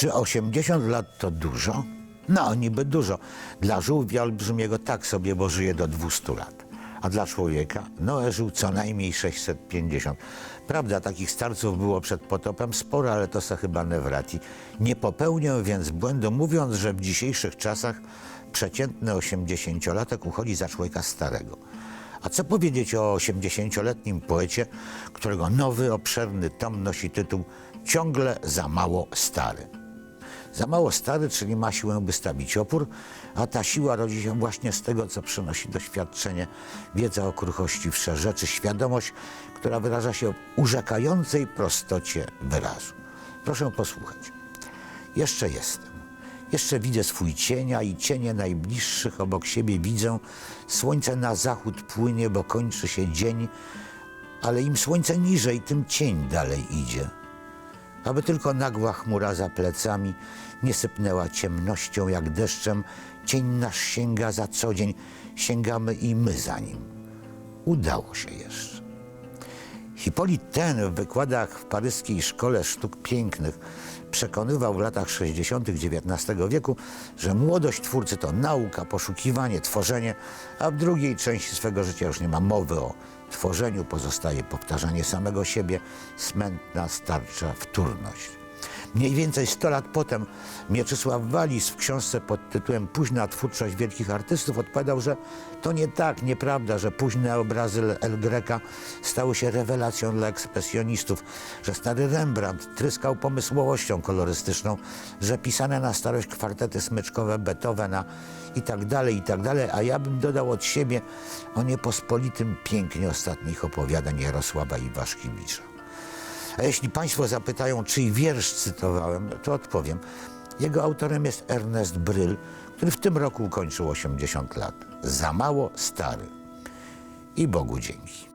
Czy 80 lat to dużo? No, niby dużo. Dla żółwia olbrzymiego tak sobie, bo żyje do 200 lat. A dla człowieka? Noe żył co najmniej 650. Prawda, takich starców było przed potopem sporo, ale to se chyba Newrati. Nie popełnię więc błędu, mówiąc, że w dzisiejszych czasach przeciętny 80-latek uchodzi za człowieka starego. A co powiedzieć o 80-letnim poecie, którego nowy, obszerny tom nosi tytuł Ciągle za mało stary? Za mało stary, czyli ma siłę, by stawić opór, a ta siła rodzi się właśnie z tego, co przynosi doświadczenie, wiedza o kruchości wszechrzeczy, świadomość, która wyraża się w urzekającej prostocie wyrazu. Proszę posłuchać. Jeszcze jestem. Jeszcze widzę swój cienia i cienie najbliższych obok siebie widzę. Słońce na zachód płynie, bo kończy się dzień, ale im słońce niżej, tym cień dalej idzie aby tylko nagła chmura za plecami nie sypnęła ciemnością jak deszczem. Cień nasz sięga za co dzień, sięgamy i my za nim. Udało się jeszcze. Hipolit ten w wykładach w paryskiej Szkole Sztuk Pięknych przekonywał w latach 60. XIX wieku, że młodość twórcy to nauka, poszukiwanie, tworzenie, a w drugiej części swego życia już nie ma mowy o tworzeniu, pozostaje powtarzanie samego siebie, smętna, starcza wtórność. Mniej więcej 100 lat potem Mieczysław Walis w książce pod tytułem Późna twórczość wielkich artystów odpowiadał, że to nie tak, nieprawda, że późne obrazy El Greca stały się rewelacją dla ekspresjonistów, że stary Rembrandt tryskał pomysłowością kolorystyczną, że pisane na starość kwartety smyczkowe Beethovena i tak dalej, i tak dalej, a ja bym dodał od siebie o niepospolitym pięknie ostatnich opowiadań Jarosława Iwaszkiewicza. A jeśli Państwo zapytają, czyj wiersz cytowałem, to odpowiem. Jego autorem jest Ernest Bryl, który w tym roku ukończył 80 lat. Za mało stary. I Bogu dzięki.